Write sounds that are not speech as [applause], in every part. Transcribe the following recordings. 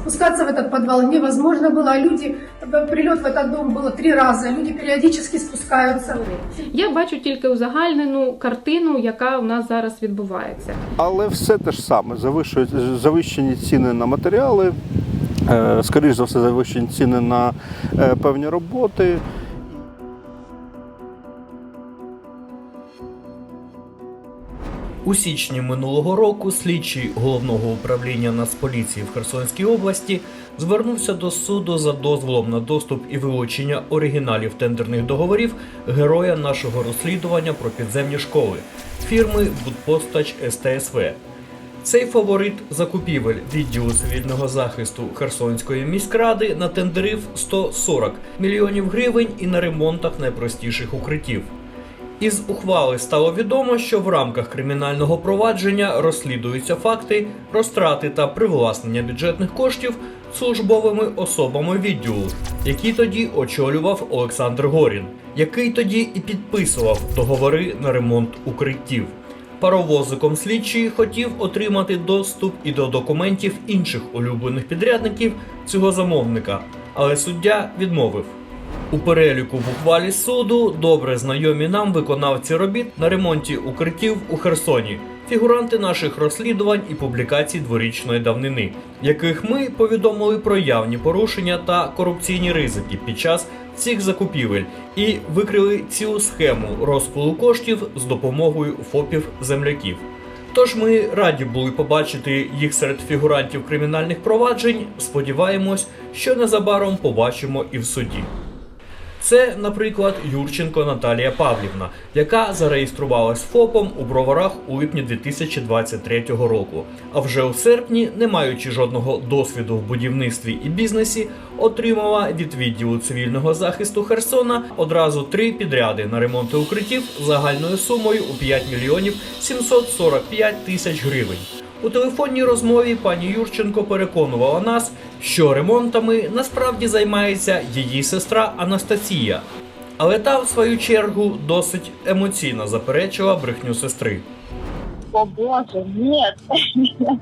Спускаться в этот подвал невозможно было, а люди, прилет в этот дом было три раза, люди периодически спускаются. Я бачу тільки узагальнену картину, яка у нас зараз відбувається. Але все те ж саме. Завищують- Завищені ціни на матеріали, е, скоріш за все, завищені ціни на е, певні роботи. У січні минулого року слідчий головного управління Нацполіції в Херсонській області звернувся до суду за дозволом на доступ і вилучення оригіналів тендерних договорів героя нашого розслідування про підземні школи фірми Будпостач СТСВ. Цей фаворит закупівель відділу цивільного захисту Херсонської міськради натендерив 140 мільйонів гривень і на ремонтах найпростіших укриттів. Із ухвали стало відомо, що в рамках кримінального провадження розслідуються факти розтрати та привласнення бюджетних коштів службовими особами відділу, які тоді очолював Олександр Горін, який тоді і підписував договори на ремонт укриттів. Паровозиком слідчий хотів отримати доступ і до документів інших улюблених підрядників цього замовника, але суддя відмовив. У переліку в ухвалі суду добре знайомі нам виконавці робіт на ремонті укриттів у Херсоні, фігуранти наших розслідувань і публікацій дворічної давнини, яких ми повідомили про явні порушення та корупційні ризики під час цих закупівель і викрили цілу схему розпилу коштів з допомогою ФОПів земляків. Тож ми раді були побачити їх серед фігурантів кримінальних проваджень. Сподіваємось, що незабаром побачимо і в суді. Це, наприклад, Юрченко Наталія Павлівна, яка зареєструвалась ФОПом у броварах у липні 2023 року. А вже у серпні, не маючи жодного досвіду в будівництві і бізнесі, отримала від відділу цивільного захисту Херсона одразу три підряди на ремонти укриттів загальною сумою у 5 мільйонів 745 тисяч гривень. У телефонній розмові пані Юрченко переконувала нас, що ремонтами насправді займається її сестра Анастасія. Але та, в свою чергу, досить емоційно заперечила брехню сестри. О боже, нет. [laughs]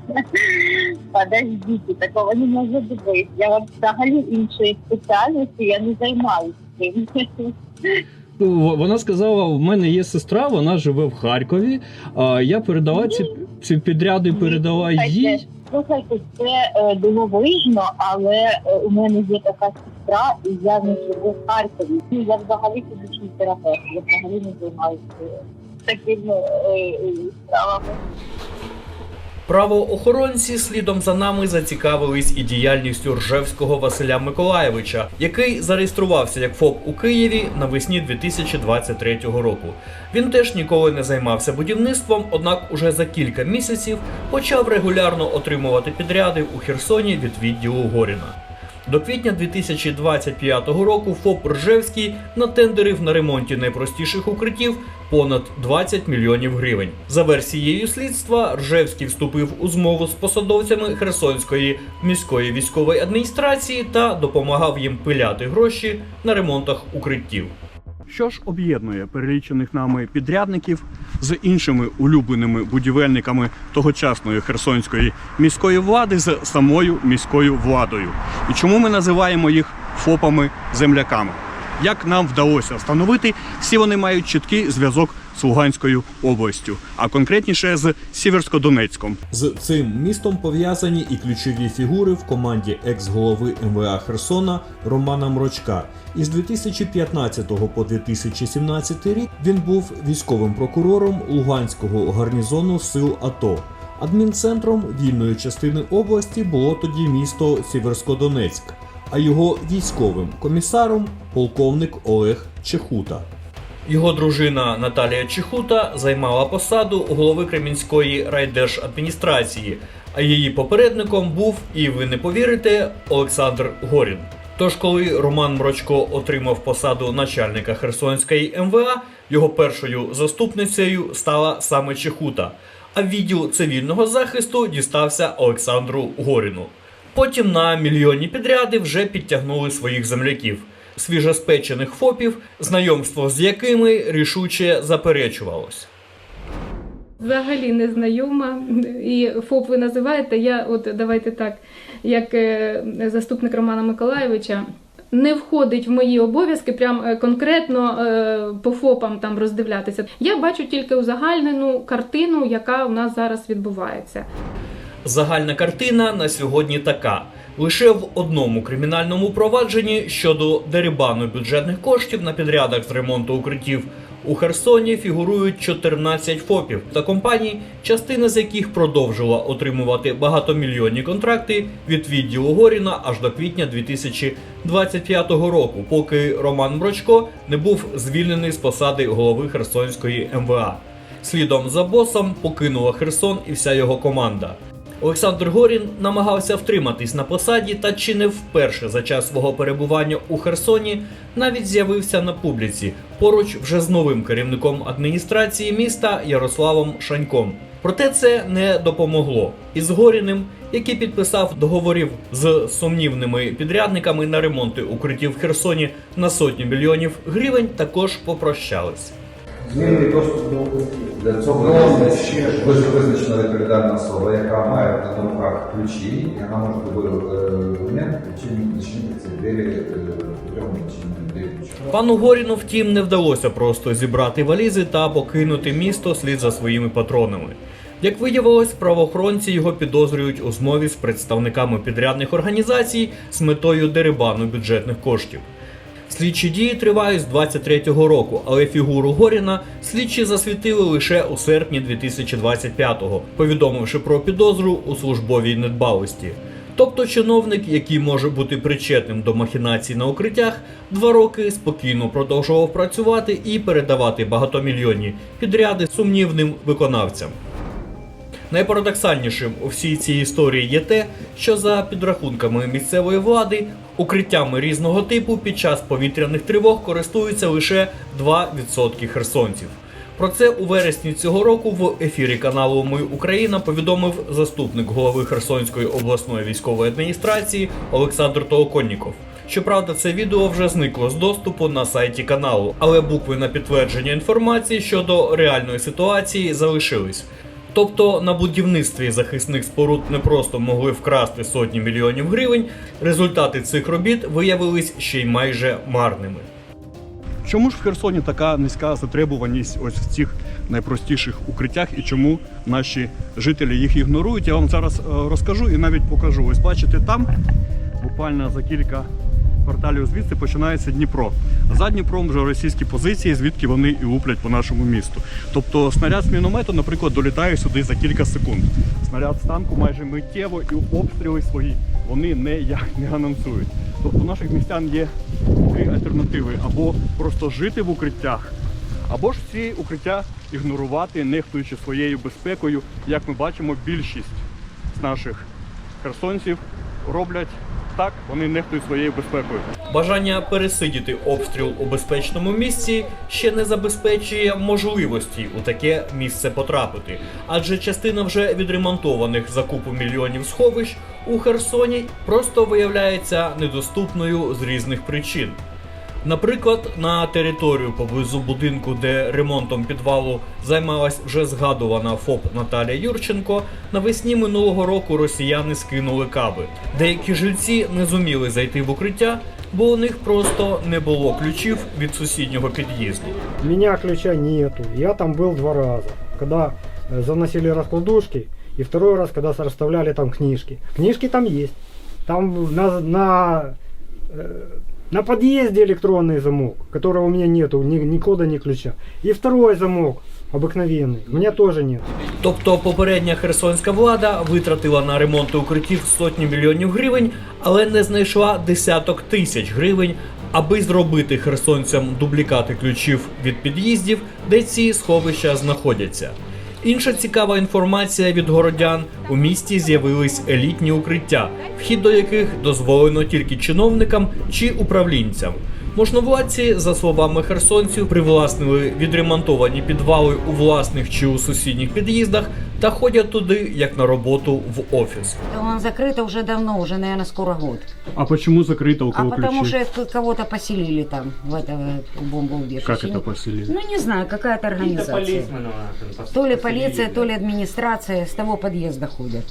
Подождите, такого не може бути. Я взагалі іншої спеціальності, я не займаюся цим. [laughs] Ну, Вона сказала: в мене є сестра, вона живе в Харкові. А я передала ці, ці підряди, передала їй. Слухайте, це е, дивовижно, але е, у мене є така сестра, і я не живу в Харкові. І Я взагалі фізичний терапевт, я взагалі не займаюся такими е, е, справами. Правоохоронці слідом за нами зацікавились і діяльністю Ржевського Василя Миколаєвича, який зареєструвався як ФОП у Києві навесні 2023 року. Він теж ніколи не займався будівництвом, однак уже за кілька місяців почав регулярно отримувати підряди у Херсоні від відділу Горіна. До квітня 2025 року ФОП Ржевський натендерив на ремонті найпростіших укриттів понад 20 мільйонів гривень. За версією слідства, Ржевський вступив у змову з посадовцями Херсонської міської військової адміністрації та допомагав їм пиляти гроші на ремонтах укриттів. Що ж об'єднує перелічених нами підрядників з іншими улюбленими будівельниками тогочасної херсонської міської влади з самою міською владою? І чому ми називаємо їх ФОПами-земляками? Як нам вдалося встановити, всі вони мають чіткий зв'язок з Луганською областю, а конкретніше з Сіверськодонецьком. З цим містом пов'язані і ключові фігури в команді екс-голови МВА Херсона Романа Мрочка. Із 2015 по 2017 рік він був військовим прокурором Луганського гарнізону сил АТО. Адмінцентром вільної частини області було тоді місто Сіверськодонецьк, а його військовим комісаром полковник Олег Чехута. Його дружина Наталія Чехута займала посаду голови Кремінської райдержадміністрації, а її попередником був, і ви не повірите, Олександр Горін. Тож, коли Роман Мрочко отримав посаду начальника Херсонської МВА, його першою заступницею стала саме Чехута, а відділ цивільного захисту дістався Олександру Горіну. Потім на мільйонні підряди вже підтягнули своїх земляків, свіжоспечених ФОПів, знайомство з якими рішуче заперечувалось. Взагалі не знайома. І ФОП ви називаєте. Я, от давайте так, як е, заступник Романа Миколаєвича, не входить в мої обов'язки прям е, конкретно е, по ФОПам там роздивлятися. Я бачу тільки узагальнену картину, яка у нас зараз відбувається. Загальна картина на сьогодні така. Лише в одному кримінальному провадженні щодо дерибану бюджетних коштів на підрядах з ремонту укриттів у Херсоні фігурують 14 ФОПів та компаній, частина з яких продовжила отримувати багатомільйонні контракти від відділу Горіна аж до квітня 2025 року, поки Роман Брочко не був звільнений з посади голови Херсонської МВА. Слідом за босом покинула Херсон і вся його команда. Олександр Горін намагався втриматись на посаді та чи не вперше за час свого перебування у Херсоні навіть з'явився на публіці поруч вже з новим керівником адміністрації міста Ярославом Шаньком. Проте це не допомогло. Із Горіним, який підписав договорів з сумнівними підрядниками на ремонти укриттів в Херсоні на сотні мільйонів гривень, також попрощались. Змінний доступ до укриттів. Для цього є виз- визначена відповідальна особа, яка має на руках ключі, і вона може в відчинити відчинити ці двері відчинити двері. Пану Горіну, втім, не вдалося просто зібрати валізи та покинути місто слід за своїми патронами. Як виявилось, правоохоронці його підозрюють у змові з представниками підрядних організацій з метою дерибану бюджетних коштів. Слідчі дії тривають з 23-го року, але фігуру Горіна слідчі засвітили лише у серпні 2025-го, повідомивши про підозру у службовій недбалості. Тобто чиновник, який може бути причетним до махінацій на укриттях, два роки спокійно продовжував працювати і передавати багатомільйонні підряди сумнівним виконавцям. Найпарадоксальнішим у всій цій історії є те, що за підрахунками місцевої влади укриттями різного типу під час повітряних тривог користуються лише 2% херсонців. Про це у вересні цього року в ефірі каналу Ми Україна повідомив заступник голови Херсонської обласної військової адміністрації Олександр Толоконніков. Щоправда, це відео вже зникло з доступу на сайті каналу, але букви на підтвердження інформації щодо реальної ситуації залишились. Тобто на будівництві захисних споруд не просто могли вкрасти сотні мільйонів гривень, результати цих робіт виявились ще й майже марними. Чому ж в Херсоні така низька затребуваність ось в цих найпростіших укриттях і чому наші жителі їх ігнорують? Я вам зараз е, розкажу і навіть покажу. Ось бачите, там буквально за кілька кварталів звідси починається Дніпро. За Дніпром вже російські позиції, звідки вони і луплять по нашому місту. Тобто снаряд з міномету, наприклад, долітає сюди за кілька секунд. Снаряд з танку майже миттєво і обстріли свої вони ніяк не анонсують. Тобто у наших містян є три альтернативи: або просто жити в укриттях, або ж ці укриття ігнорувати, нехтуючи своєю безпекою. Як ми бачимо, більшість з наших херсонців роблять так, вони нехтують своєю безпекою. Бажання пересидіти обстріл у безпечному місці ще не забезпечує можливості у таке місце потрапити, адже частина вже відремонтованих за купу мільйонів сховищ у Херсоні просто виявляється недоступною з різних причин. Наприклад, на територію поблизу будинку, де ремонтом підвалу займалась вже згадувана ФОП Наталія Юрченко, навесні минулого року росіяни скинули каби. Деякі жильці не зуміли зайти в укриття, бо у них просто не було ключів від сусіднього під'їзду. У меня ключа нету. Я там был два раза. Когда э, заносили раскладушки, и второй раз, когда расставляли там книжки. Книжки там есть. Там на, на, э, на подъезде электронный замок, которого у меня нету, ни, ни кода, ни ключа. И второй замок, обыкновенный, у меня тоже нет. Тобто попередня херсонська влада витратила на ремонт укриттів сотні мільйонів гривень, але не знайшла десяток тисяч гривень, аби зробити херсонцям дублікати ключів від під'їздів, де ці сховища знаходяться. Інша цікава інформація від городян: у місті з'явились елітні укриття, вхід до яких дозволено тільки чиновникам чи управлінцям. Можновладці, за словами херсонців, привласнили відремонтовані підвали у власних чи у сусідніх під'їздах та ходять туди як на роботу в офіс. Он закрыто уже давно, уже, наверное, скоро год. А почему закрыто у А кого потому ключи? что к- кого-то поселили там, в это э, бомбоубежище. Как это поселили? Ну, не знаю, какая-то организация. То ли полиция, то ли администрация с того подъезда ходят.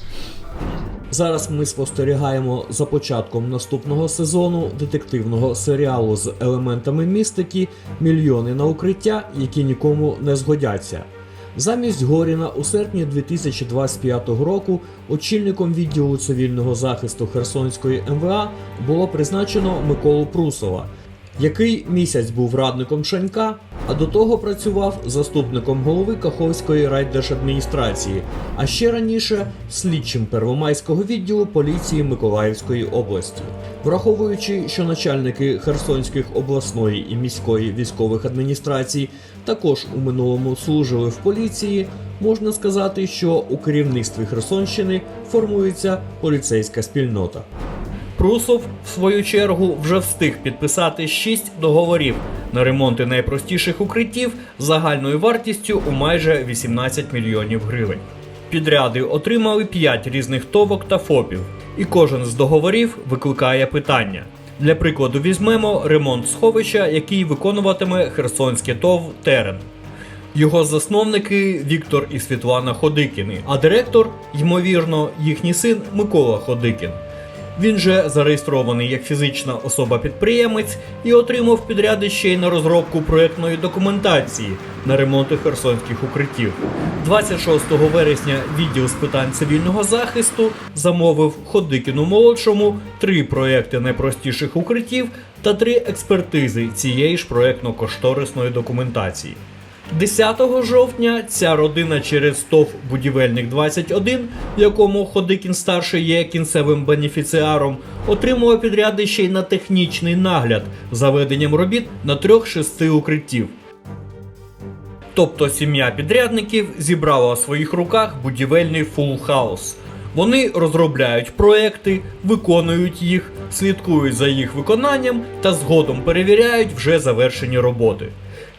Зараз ми спостерігаємо за початком наступного сезону детективного серіалу з елементами містики Мільйони на укриття, які нікому не згодяться. Замість Горіна у серпні 2025 року очільником відділу цивільного захисту Херсонської МВА було призначено Миколу Прусова, який місяць був радником Шанька, а до того працював заступником голови Каховської райдержадміністрації, а ще раніше слідчим Первомайського відділу поліції Миколаївської області. Враховуючи, що начальники Херсонських обласної і міської військових адміністрацій також у минулому служили в поліції, можна сказати, що у керівництві Херсонщини формується поліцейська спільнота. Прусов, в свою чергу, вже встиг підписати 6 договорів на ремонти найпростіших укриттів загальною вартістю у майже 18 мільйонів гривень. Підряди отримали 5 різних товок та ФОПів, і кожен з договорів викликає питання. Для прикладу, візьмемо ремонт сховища, який виконуватиме Херсонське ТОВ Терен. Його засновники Віктор і Світлана Ходикіни, а директор, ймовірно, їхній син Микола Ходикін. Він же зареєстрований як фізична особа-підприємець і отримав підряди ще й на розробку проєктної документації на ремонти херсонських укриттів. 26 вересня відділ з питань цивільного захисту замовив Ходикіну молодшому три проекти найпростіших укриттів та три експертизи цієї ж проєктно-кошторисної документації. 10 жовтня ця родина через ТОВ Будівельник 21, в якому Ходикін старший є кінцевим бенефіціаром, отримала підряди ще й на технічний нагляд за веденням робіт на трьох шести укриттів. Тобто сім'я підрядників зібрала у своїх руках будівельний фул хаус. Вони розробляють проекти, виконують їх, слідкують за їх виконанням та згодом перевіряють вже завершені роботи.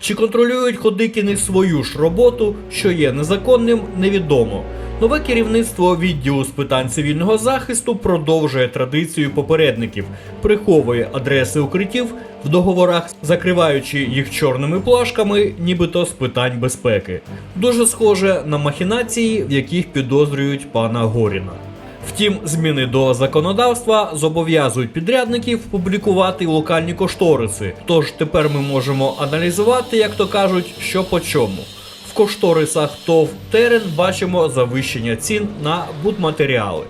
Чи контролюють Ходикіни свою ж роботу, що є незаконним, невідомо. Нове керівництво відділу з питань цивільного захисту продовжує традицію попередників, приховує адреси укриттів в договорах, закриваючи їх чорними плашками, нібито з питань безпеки. Дуже схоже на махінації, в яких підозрюють пана Горіна. Втім, зміни до законодавства зобов'язують підрядників публікувати локальні кошториси. Тож тепер ми можемо аналізувати, як то кажуть, що по чому. В кошторисах ТОВ Терен бачимо завищення цін на будматеріали.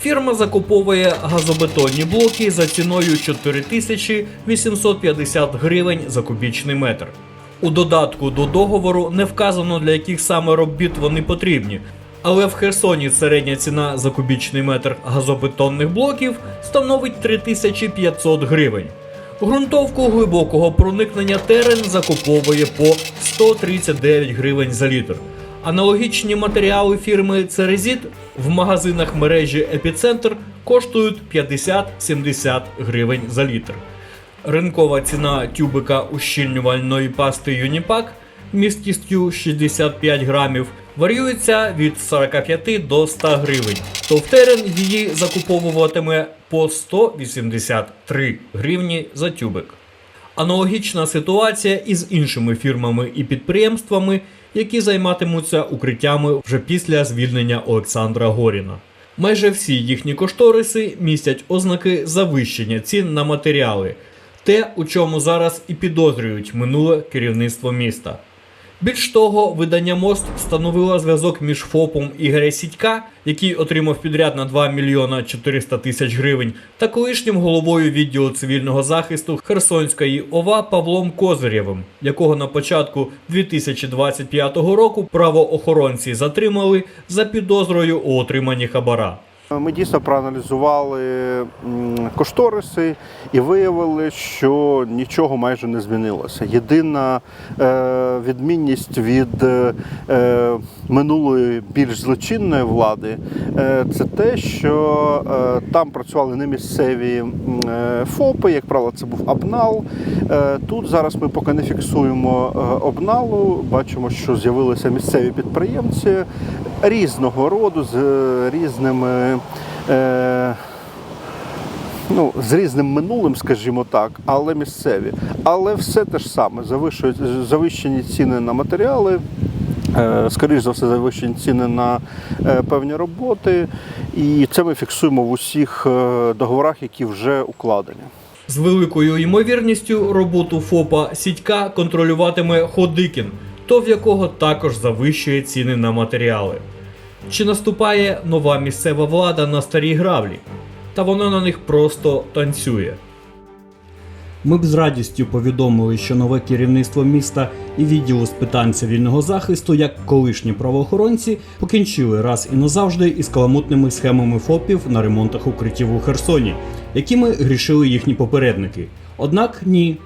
Фірма закуповує газобетонні блоки за ціною 4850 гривень за кубічний метр. У додатку до договору не вказано для яких саме робіт вони потрібні. Але в Херсоні середня ціна за кубічний метр газобетонних блоків становить 3500 гривень. Грунтовку глибокого проникнення терен закуповує по 139 гривень за літр. Аналогічні матеріали фірми Церезіт в магазинах мережі Епіцентр коштують 50-70 гривень за літр. Ринкова ціна тюбика ущільнювальної пасти Юніпак місткістю 65 грамів варіюється від 45 до 100 гривень. Товтерен її закуповуватиме по 183 гривні за тюбик. Аналогічна ситуація із іншими фірмами і підприємствами, які займатимуться укриттями вже після звільнення Олександра Горіна. Майже всі їхні кошториси містять ознаки завищення цін на матеріали, те, у чому зараз і підозрюють минуле керівництво міста. Більш того, видання Мост встановило зв'язок між ФОПом Ігоря Сідька, який отримав підряд на 2 мільйона 400 тисяч гривень, та колишнім головою відділу цивільного захисту Херсонської ОВА Павлом Козирєвим, якого на початку 2025 року правоохоронці затримали за підозрою у отриманні хабара. Ми дійсно проаналізували кошториси і виявили, що нічого майже не змінилося. Єдина е, відмінність від е, е, минулої більш злочинної влади е, це те, що е, там працювали не місцеві е, ФОПи, як правило, це був обнал. Е, тут зараз ми поки не фіксуємо е, обналу, бачимо, що з'явилися місцеві підприємці різного роду з е, різними. Е, Ну, з різним минулим, скажімо так, але місцеві. Але все те ж саме. Завищені ціни на матеріали, е, скоріш за все, завищені ціни на е, певні роботи. І це ми фіксуємо в усіх договорах, які вже укладені. З великою ймовірністю роботу ФОПа Сідька контролюватиме Ходикін, ТОВ якого також завищує ціни на матеріали. Чи наступає нова місцева влада на старій гравлі? Та вона на них просто танцює. Ми б з радістю повідомили, що нове керівництво міста і відділу з питань цивільного захисту, як колишні правоохоронці, покінчили раз і назавжди із каламутними схемами ФОПів на ремонтах укриттів у Херсоні, якими грішили їхні попередники. Однак ні.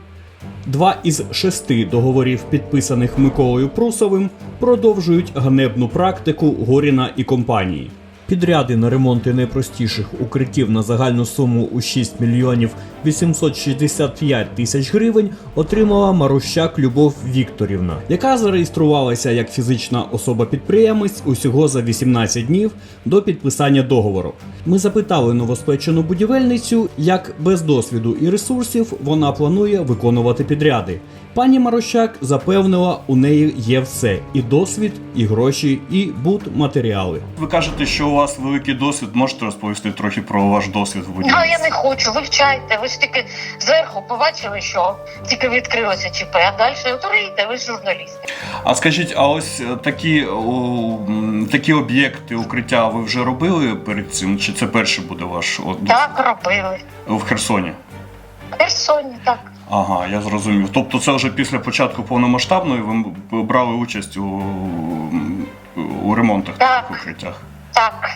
Два із шести договорів, підписаних Миколою Прусовим, продовжують ганебну практику Горіна і компанії. Підряди на ремонти найпростіших укриттів на загальну суму у 6 мільйонів 865 тисяч гривень отримала Марущак Любов Вікторівна, яка зареєструвалася як фізична особа-підприємець усього за 18 днів до підписання договору. Ми запитали новоспечену будівельницю, як без досвіду і ресурсів вона планує виконувати підряди. Пані Марощак запевнила, у неї є все: і досвід, і гроші, і будматеріали. Ви кажете, що у вас великий досвід. Можете розповісти трохи про ваш досвід в Ну, я не хочу, вивчайте. Ви ж тільки зверху побачили, що тільки відкрилося ЧП, а далі отурійте, ви ж журналісти. А скажіть, а ось е, такі, о, такі об'єкти укриття ви вже робили перед цим? Чи це перший буде ваш от, Так робили. в Херсоні? В Херсоні, так. Ага, я зрозумів. Тобто це вже після початку повномасштабної ви брали участь у, у ремонтах Так. таких укриттях? Так.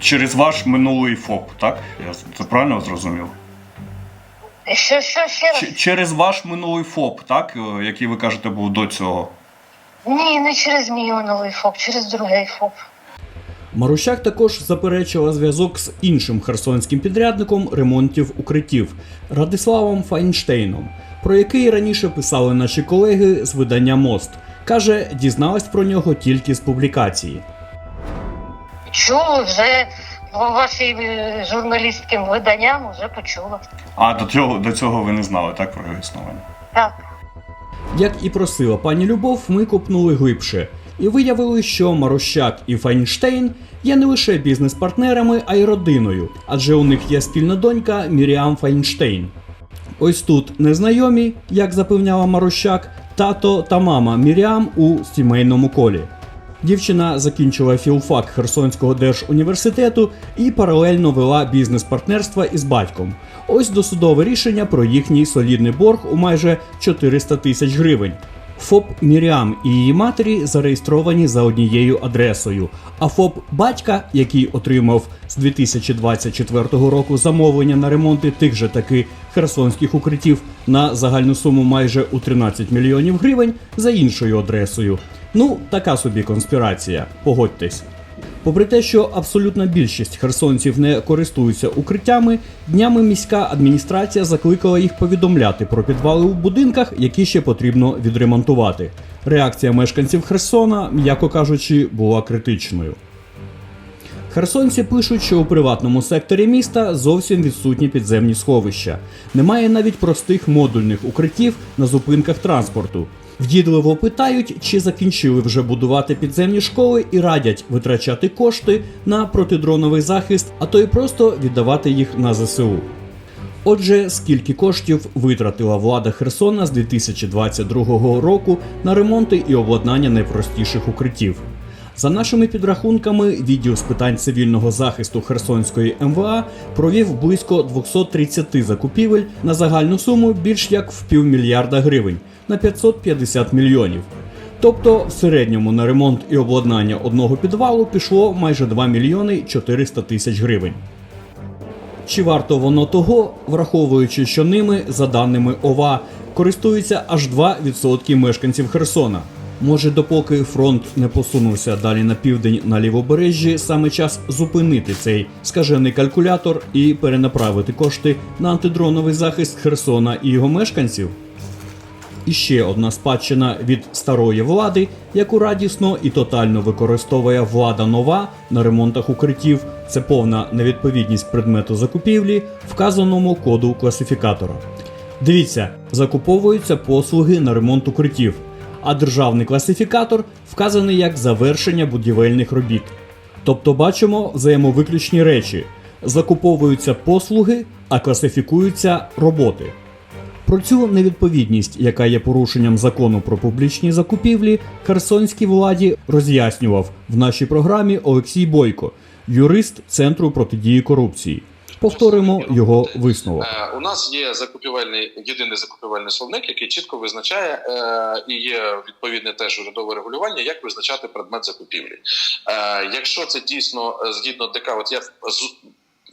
Через ваш минулий ФОП, так? Я це правильно зрозумів? Що, що ще раз? Ч- через ваш минулий ФОП, так? Е, Який ви кажете був до цього? Ні, не через мій минулий ФОП, через другий ФОП. Марущак також заперечила зв'язок з іншим херсонським підрядником ремонтів укриттів Радиславом Файнштейном, про який раніше писали наші колеги з видання Мост. Каже, дізналась про нього тільки з публікації. Чули вже по вашим е, журналістським виданням вже почула. А до цього до цього ви не знали, так про його існування? Так. Як і просила пані Любов, ми копнули глибше і виявили, що Марощак і Файнштейн є не лише бізнес-партнерами, а й родиною, адже у них є спільна донька Міріам Файнштейн. Ось тут незнайомі, як запевняла Марощак, тато та мама Міріам у сімейному колі. Дівчина закінчила філфак Херсонського держуніверситету і паралельно вела бізнес-партнерства із батьком. Ось досудове рішення про їхній солідний борг у майже 400 тисяч гривень. ФОП Міріам і її матері зареєстровані за однією адресою. А ФОП батька, який отримав з 2024 року замовлення на ремонти тих же таки херсонських укриттів на загальну суму майже у 13 мільйонів гривень за іншою адресою. Ну, така собі конспірація, погодьтесь. Попри те, що абсолютна більшість херсонців не користуються укриттями, днями міська адміністрація закликала їх повідомляти про підвали у будинках, які ще потрібно відремонтувати. Реакція мешканців Херсона, м'яко кажучи, була критичною. Херсонці пишуть, що у приватному секторі міста зовсім відсутні підземні сховища. Немає навіть простих модульних укриттів на зупинках транспорту. Вдідливо питають, чи закінчили вже будувати підземні школи і радять витрачати кошти на протидроновий захист, а то й просто віддавати їх на ЗСУ. Отже, скільки коштів витратила влада Херсона з 2022 року на ремонти і обладнання найпростіших укриттів? За нашими підрахунками, відділ з питань цивільного захисту Херсонської МВА провів близько 230 закупівель на загальну суму більш як в півмільярда гривень на 550 мільйонів. Тобто в середньому на ремонт і обладнання одного підвалу пішло майже 2 мільйони 400 тисяч гривень. Чи варто воно того, враховуючи, що ними, за даними ОВА, користуються аж 2% мешканців Херсона? Може, допоки фронт не посунувся далі на південь на лівобережжі, саме час зупинити цей скажений калькулятор і перенаправити кошти на антидроновий захист Херсона і його мешканців? І ще одна спадщина від старої влади, яку радісно і тотально використовує влада нова на ремонтах укриттів. Це повна невідповідність предмету закупівлі, вказаному коду класифікатора. Дивіться, закуповуються послуги на ремонт укриттів, а державний класифікатор вказаний як завершення будівельних робіт. Тобто бачимо взаємовиключні речі: закуповуються послуги, а класифікуються роботи. Про цю невідповідність, яка є порушенням закону про публічні закупівлі, херсонській владі роз'яснював в нашій програмі Олексій Бойко, юрист Центру протидії корупції. Повторимо його висновок. Е, У нас є закупівельний єдиний закупівельний словник, який чітко визначає е, і є відповідне теж урядове регулювання, як визначати предмет закупівлі. Е, якщо це дійсно е, згідно ДК, от я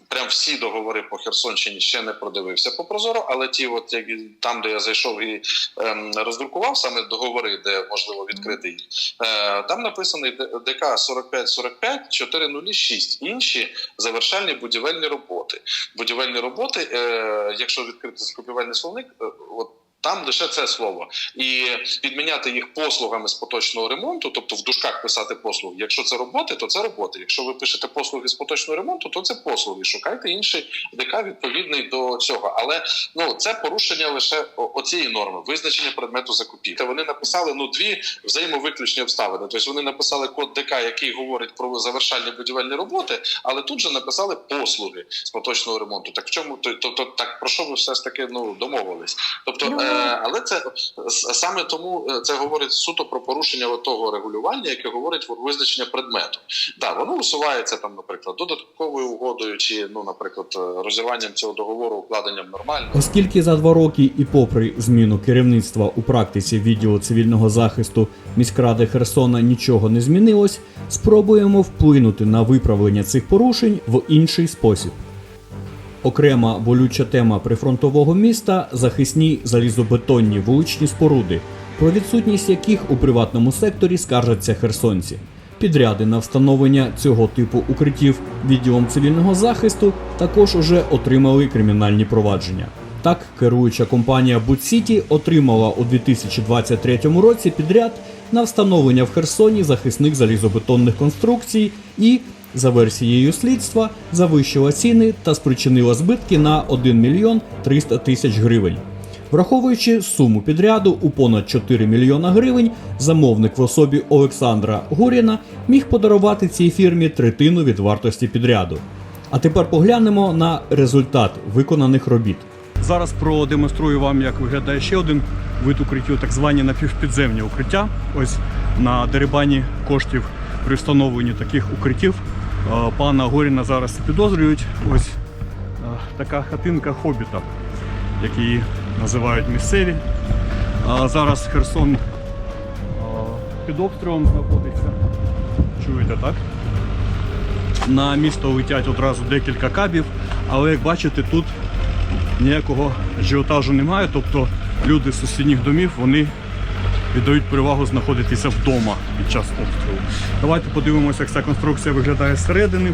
прям всі договори по Херсонщині ще не продивився по прозоро, але ті, от як там, де я зайшов і ем, роздрукував саме договори, де можливо відкрити їх, е, там написаний ДК 4545 406. Інші завершальні будівельні роботи будівельні роботи, е, якщо відкрити закупівельний словник, е, от там лише це слово, і підміняти їх послугами з поточного ремонту, тобто в дужках писати послуги. Якщо це роботи, то це роботи. Якщо ви пишете послуги з поточного ремонту, то це послуги. Шукайте інший ДК відповідний до цього. Але ну це порушення лише оцієї норми, визначення предмету закупівлі. Вони написали ну дві взаємовиключні обставини. Тобто вони написали код ДК, який говорить про завершальні будівельні роботи, але тут же написали послуги з поточного ремонту. Так в чому то, то, то так про що ви все ж таки ну домовились? Тобто, е, але це саме тому е, це говорить суто про порушення того регулювання, яке говорить визначення предмету. Да, воно усувається там, наприклад, додатковою угодою, чи ну, наприклад, е, розірванням цього договору, укладенням нормально. Оскільки за два роки і попри зміну керівництва у практиці відділу цивільного захисту міськради Херсона нічого не змінилось, спробуємо вплинути на виправлення цих порушень в інший спосіб. Окрема болюча тема прифронтового міста захисні залізобетонні вуличні споруди, про відсутність яких у приватному секторі скаржаться херсонці. Підряди на встановлення цього типу укриттів відділом цивільного захисту також уже отримали кримінальні провадження. Так, керуюча компанія Будсіті отримала у 2023 році підряд на встановлення в Херсоні захисних залізобетонних конструкцій і, за версією слідства, завищила ціни та спричинила збитки на 1 мільйон 300 тисяч гривень. Враховуючи суму підряду у понад 4 мільйона гривень, замовник в особі Олександра Горіна міг подарувати цій фірмі третину від вартості підряду. А тепер поглянемо на результат виконаних робіт. Зараз продемонструю вам, як виглядає ще один вид укриттів, так звані напівпідземні укриття. Ось на дерибані коштів при встановленні таких укриттів пана Горіна зараз підозрюють. Ось е, така хатинка хобіта, як її називають місцеві. Зараз Херсон е, під обстрілом знаходиться. Чуєте, так? На місто летять одразу декілька кабів, але як бачите, тут ніякого ажіотажу немає. Тобто люди з сусідніх домів вони віддають перевагу знаходитися вдома під час обстрілу. Давайте подивимося, як ця конструкція виглядає зсередини.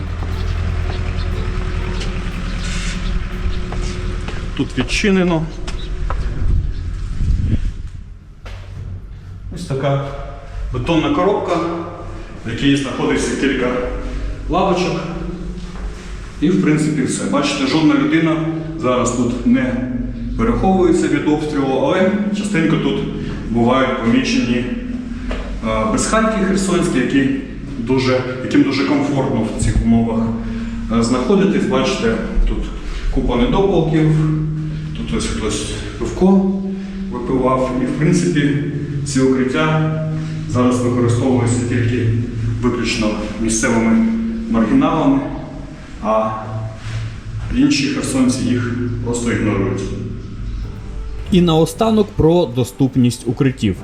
Тут відчинено. Ось така бетонна коробка, в якій знаходиться кілька лавочок. І в принципі все. Бачите, жодна людина зараз тут не переховується від обстрілу, але частенько тут бувають помічені безхатьки херсонські, які дуже, яким дуже комфортно в цих умовах е, знаходитись. Бачите, тут купа недопалків, тут ось хтось пивко випивав. І в принципі ці укриття зараз використовуються тільки виключно місцевими маргіналами, а інші херсонці їх просто ігнорують. І наостанок про доступність укриттів.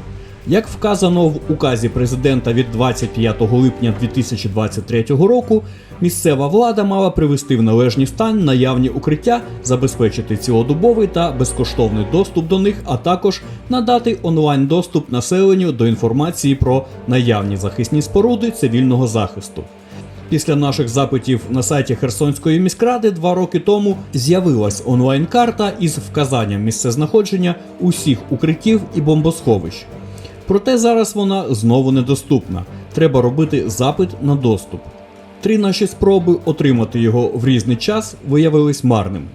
Як вказано в указі президента від 25 липня 2023 року, місцева влада мала привести в належний стан наявні укриття, забезпечити цілодобовий та безкоштовний доступ до них, а також надати онлайн доступ населенню до інформації про наявні захисні споруди цивільного захисту. Після наших запитів на сайті Херсонської міськради два роки тому з'явилась онлайн-карта із вказанням місцезнаходження усіх укриттів і бомбосховищ. Проте зараз вона знову недоступна. Треба робити запит на доступ. Три наші спроби отримати його в різний час виявились марними.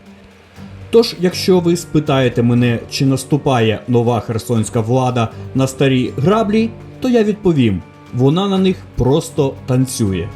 Тож, якщо ви спитаєте мене, чи наступає нова херсонська влада на старі граблі, то я відповім: вона на них просто танцює.